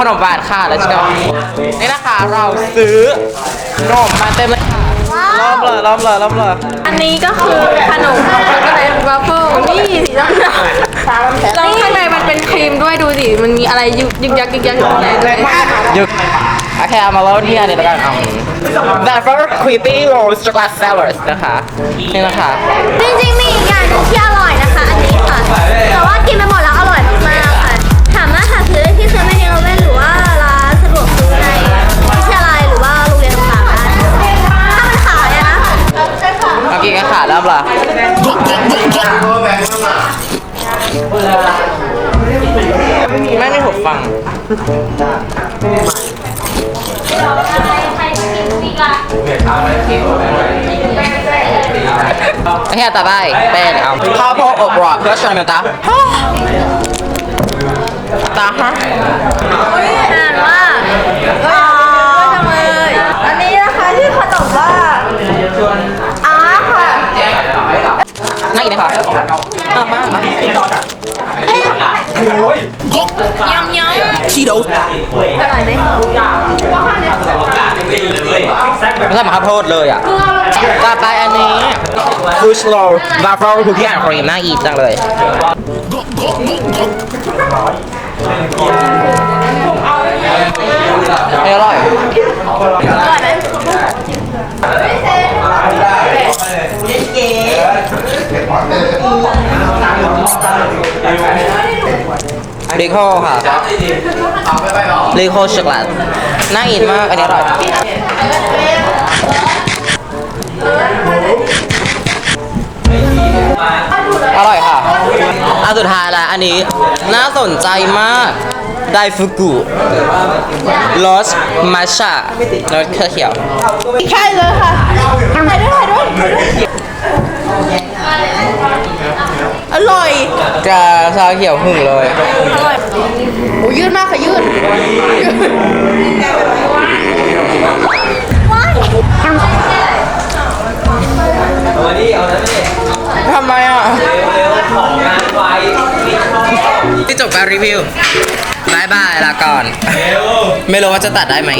ขนมหวานค่ะแล้วก็นี่นะคะเราซื้อขนมมาเต็มเลยค่ะล้อมเลยล้อมเลยล้อมเลยอันนี้ก็คือขนมช็อกโกแลตวัฟเฟิลนี่สีดำๆแล้วข้างในมันเป็นครีมด้วยดูสิมันมีอะไรยึกยึกยักยึกยักอยู่ข้างในด้วยยึกโอเคเอามาเล่าที่อันนี้แล้วกันเอา The first creepy rose chocolate sours นะคะ นี่นะคะ จริงๆ เอากินกันค่ะเริ่มละไม่ไม่ถูกฟังโอเคต่อไปเป็นเอาข้าวโพดอบกรอบเพื่อชนเมลตาตาฮะ น่ากินไหมคะเอามามายำยำชีโดสอร่อยไหมไม่ใช่หมาข้าวโพดเลยอะต่อไปอันนี้ฟูชโลวาฟเฟิลคุกกี้แอนด์ครีมน่าอีทจังเลยอร่อยอร่อยไหม ลิโคค่ะลิโคช็อกโกแลตน่าอีทมากอันนี้อร่อย อร่อยค่ะ อันสุดท้ายละอันนี้น่าสนใจมากไดฟุกุรสมัชชารสเครือเขียวใช่เลยค่ะถ่ายด้วยถ่ายด้วย ร่อย กาชาเขียวหึ่งเลย อร่อยโอ้ยืดมากค่ะยืดว้ายทำไมอะที่จบการรีวิวบายบายลาก่อนไม่รู้ว่าจะตัดได้ไหม